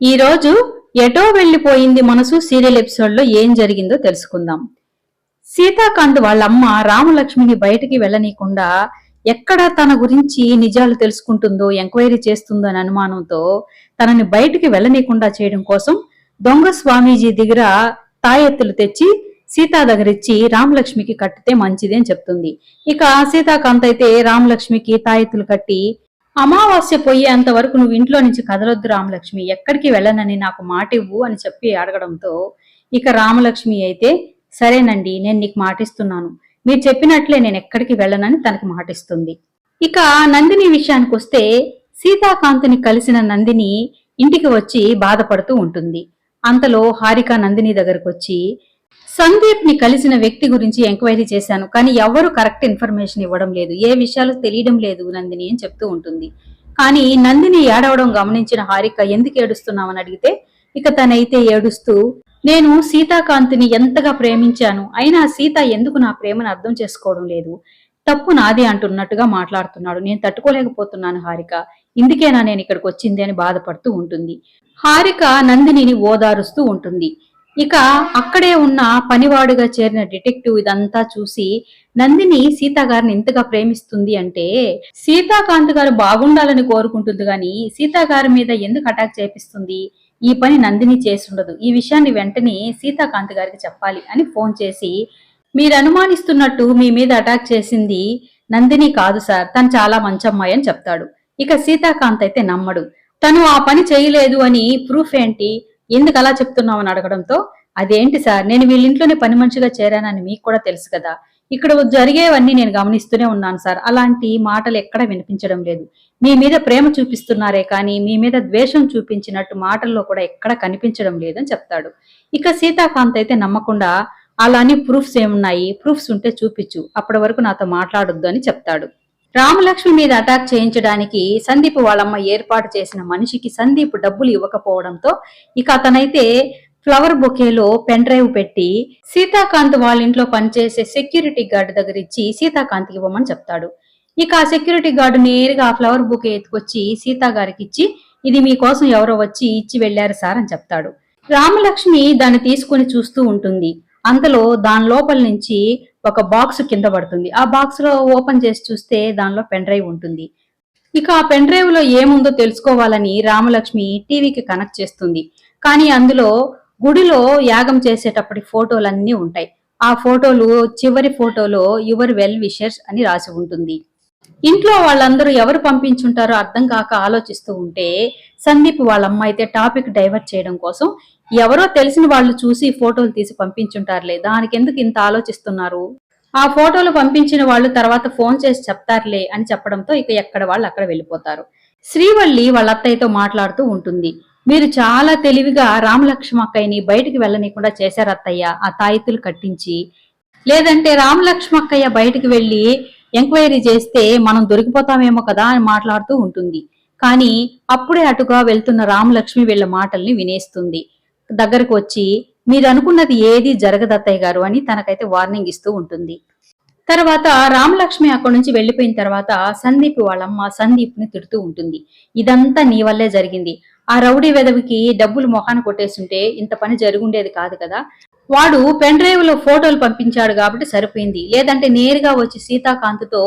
ఈ రోజు ఎటో వెళ్ళిపోయింది మనసు సీరియల్ ఎపిసోడ్లో ఏం జరిగిందో తెలుసుకుందాం. సీతాకాంత్ వాళ్ళమ్మ రామలక్ష్మిని బయటికి వెళ్ళనీయకుండా ఎక్కడ తన గురించి నిజాలు తెలుసుకుంటుందో ఎంక్వైరీ చేస్తుందో అని అనుమానంతో తనని బయటికి వెళ్ళనీయకుండా చేయడం కోసం దొంగ స్వామీజీ దగ్గర తాయెత్తులు తెచ్చి సీతా దగ్గరిచ్చి రామలక్ష్మికి కట్టితే మంచిది అని చెప్తుంది. ఇక సీతాకాంత్ అయితే రామలక్ష్మికి తాయెత్తులు కట్టి అమావాస్య పోయేంత వరకు నువ్వు ఇంట్లో నుంచి కదలొద్దు రామలక్ష్మి. ఎక్కడికి వెళ్ళనని నాకు మాట ఇవ్వు అని చెప్పి అడగడంతో ఇక రామలక్ష్మి అయితే సరేనండి నేను నీకు మాటిస్తున్నాను. మీరు చెప్పినట్లే నేను ఎక్కడికి వెళ్ళనని తనకు మాటిస్తుంది. ఇక నందిని విషయానికి వస్తే సీతాకాంతుని కలిసిన నందిని ఇంటికి వచ్చి బాధపడుతూ ఉంటుంది. అంతలో హారిక నందిని దగ్గరకు వచ్చి సందీప్ని కలిసిన వ్యక్తి గురించి ఎంక్వైరీ చేశాను కానీ ఎవరు కరెక్ట్ ఇన్ఫర్మేషన్ ఇవ్వడం లేదు. ఏ విషయాలు తెలియడం లేదు నందిని అని చెప్తూ ఉంటుంది. కానీ నందిని ఏడవడం గమనించిన హారిక ఎందుకు ఏడుస్తున్నామని అడిగితే ఇక తనైతే ఏడుస్తూ నేను సీతాకాంతిని ఎంతగా ప్రేమించాను అయినా సీత ఎందుకు నా ప్రేమను అర్థం చేసుకోవడం లేదు? తప్పు నాది అంటున్నట్టుగా మాట్లాడుతున్నాడు. నేను తట్టుకోలేకపోతున్నాను హారిక ఇందుకేనా నేను ఇక్కడికి వచ్చింది అని బాధపడుతూ ఉంటుంది. హారిక నందినిని ఓదారుస్తూ ఉంటుంది. ఇక అక్కడే ఉన్న పనివాడుగా చేరిన డిటెక్టివ్ ఇదంతా చూసి నందిని సీతా గారిని ఇంతగా ప్రేమిస్తుంది అంటే సీతాకాంత్ గారు బాగుండాలని కోరుకుంటుంది గాని సీతా గారి మీద ఎందుకు అటాక్ చేపిస్తుంది? ఈ పని నందిని చేసుండదు ఈ విషయాన్ని వెంటనే సీతాకాంత్ గారికి చెప్పాలి అని ఫోన్ చేసి మీరు అనుమానిస్తున్నట్టు మీ మీద అటాక్ చేసింది నందిని కాదు సార్. తను చాలా మంచి అమ్మాయి అని చెప్తాడు. ఇక సీతాకాంత్ అయితే నమ్మడు. తను ఆ పని చేయలేదు అని ప్రూఫ్ ఏంటి? ఎందుకు అలా చెప్తున్నామని అడగడంతో అదేంటి సార్ నేను వీళ్ళింట్లోనే పని మనిషిగా చేరానని మీకు కూడా తెలుసు కదా. ఇక్కడ జరిగేవన్నీ నేను గమనిస్తూనే ఉన్నాను సార్. అలాంటి మాటలు ఎక్కడ వినిపించడం లేదు. మీ మీద ప్రేమ చూపిస్తున్నారే కానీ మీ మీద ద్వేషం చూపించినట్టు మాటల్లో కూడా ఎక్కడ కనిపించడం లేదని చెప్తాడు. ఇక సీతాకాంత్ అయితే నమ్మకుండా అలానే ప్రూఫ్స్ ఏమున్నాయి? ప్రూఫ్స్ ఉంటే చూపించు. అప్పటి వరకు నాతో మాట్లాడొద్దు అని చెప్తాడు. రామలక్ష్మి మీద అటాక్ చేయించడానికి సందీప్ వాళ్ళమ్మ ఏర్పాటు చేసిన మనిషికి సందీప్ డబ్బులు ఇవ్వకపోవడంతో ఇక అతనైతే ఫ్లవర్ బొకేలో పెన్ డ్రైవ్ పెట్టి సీతాకాంత్ వాళ్ళ ఇంట్లో పనిచేసే సెక్యూరిటీ గార్డ్ దగ్గర ఇచ్చి సీతాకాంత్ ఇవ్వమని చెప్తాడు. ఇక ఆ సెక్యూరిటీ గార్డు నేరుగా ఆ ఫ్లవర్ బుకే ఎత్తుకొచ్చి సీతా గారికి ఇచ్చి ఇది మీకోసం ఎవరో వచ్చి ఇచ్చి వెళ్ళారు సార్ అని చెప్తాడు. రామలక్ష్మి దాన్ని తీసుకుని చూస్తూ ఉంటుంది. అంతలో దాని లోపల నుంచి ఒక బాక్స్ కింద పడుతుంది. ఆ బాక్స్లో ఓపెన్ చేసి చూస్తే దానిలో పెన్ డ్రైవ్ ఉంటుంది. ఇక ఆ పెన్ డ్రైవ్లో ఏముందో తెలుసుకోవాలని రామలక్ష్మి టీవీకి కనెక్ట్ చేస్తుంది. కానీ అందులో గుడిలో యాగం చేసేటప్పటి ఫోటోలన్నీ ఉంటాయి. ఆ ఫోటోలు చివరి ఫోటోలో యువర్ వెల్ విషర్స్ అని రాసి ఉంటుంది. ఇంట్లో వాళ్ళందరూ ఎవరు పంపించుంటారో అర్థం కాక ఆలోచిస్తూ ఉంటే సందీప్ వాళ్ళ అమ్మ అయితే టాపిక్ డైవర్ట్ చేయడం కోసం ఎవరో తెలిసిన వాళ్ళు చూసి ఫోటోలు తీసి పంపించుంటారులే దానికి ఎందుకు ఇంత ఆలోచిస్తున్నారు? ఆ ఫోటోలు పంపించిన వాళ్ళు తర్వాత ఫోన్ చేసి చెప్తారులే అని చెప్పడంతో ఇక ఎక్కడ వాళ్ళు అక్కడ వెళ్ళిపోతారు. శ్రీవల్లి వాళ్ళ అత్తయ్యతో మాట్లాడుతూ ఉంటుంది. మీరు చాలా తెలివిగా రామలక్ష్మక్కయ్యని బయటికి వెళ్ళనీయకుండా చేశారు అత్తయ్య ఆ తాయితులు కట్టించి లేదంటే రామలక్ష్మక్కయ్య బయటికి వెళ్ళి ఎంక్వైరీ చేస్తే మనం దొరికిపోతామేమో కదా అని మాట్లాడుతూ ఉంటుంది. కానీ అప్పుడే అటుగా వెళ్తున్న రామలక్ష్మి వీళ్ళ మాటల్ని వినేస్తుంది. దగ్గరకు వచ్చి మీరు అనుకున్నది ఏది జరగదత్తయ్య గారు అని తనకైతే వార్నింగ్ ఇస్తూ ఉంటుంది. తర్వాత రామలక్ష్మి అక్కడి నుంచి వెళ్ళిపోయిన తర్వాత సందీప్ వాళ్ళమ్మ సందీప్ని తిడుతూ ఉంటుంది. ఇదంతా నీ వల్లే జరిగింది. ఆ రౌడీ వెదవికి డబ్బులు మొహాన కొట్టేస్తుంటే ఇంత పని జరుగుండేది కాదు కదా. వాడు పెన్ డ్రైవ్లో ఫోటోలు పంపించాడు కాబట్టి సరిపోయింది. లేదంటే నేరుగా వచ్చి సీతాకాంత్తో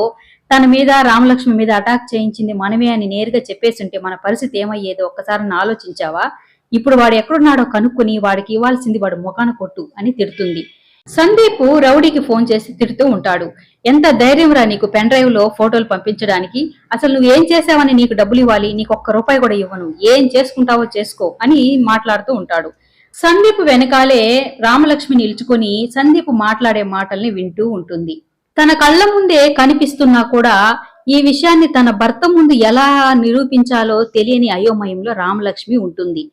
తన మీద రామలక్ష్మి మీద అటాక్ చేయించింది మనమే అని నేరుగా చెప్పేస్తుంటే మన పరిస్థితి ఏమయ్యేదో ఒక్కసారి ఆలోచించావా? ఇప్పుడు వాడు ఎక్కడున్నాడో కనుక్కుని వాడికి ఇవ్వాల్సింది వాడు ముఖాన కొట్టు అని తిడుతుంది. సందీప్ రౌడీకి ఫోన్ చేసి తిడుతూ ఉంటాడు. ఎంత ధైర్యం రా నీకు పెన్ డ్రైవ్లో ఫోటోలు పంపించడానికి? అసలు నువ్వు ఏం చేసావని నీకు డబ్బులు ఇవ్వాలి నీకు ఒక్క రూపాయి కూడా ఇవ్వను. ఏం చేసుకుంటావో చేసుకో అని మాట్లాడుతూ ఉంటాడు. సందీప్ వెనకాలే రామలక్ష్మి నిలుచుకొని సందీప్ మాట్లాడే మాటల్ని వింటూ ఉంటుంది. తన కళ్ళ ముందే కనిపిస్తున్నా కూడా ఈ విషయాన్ని తన భర్త ముందు ఎలా నిరూపించాలో తెలియని అయోమయంలో రామలక్ష్మి ఉంటుంది.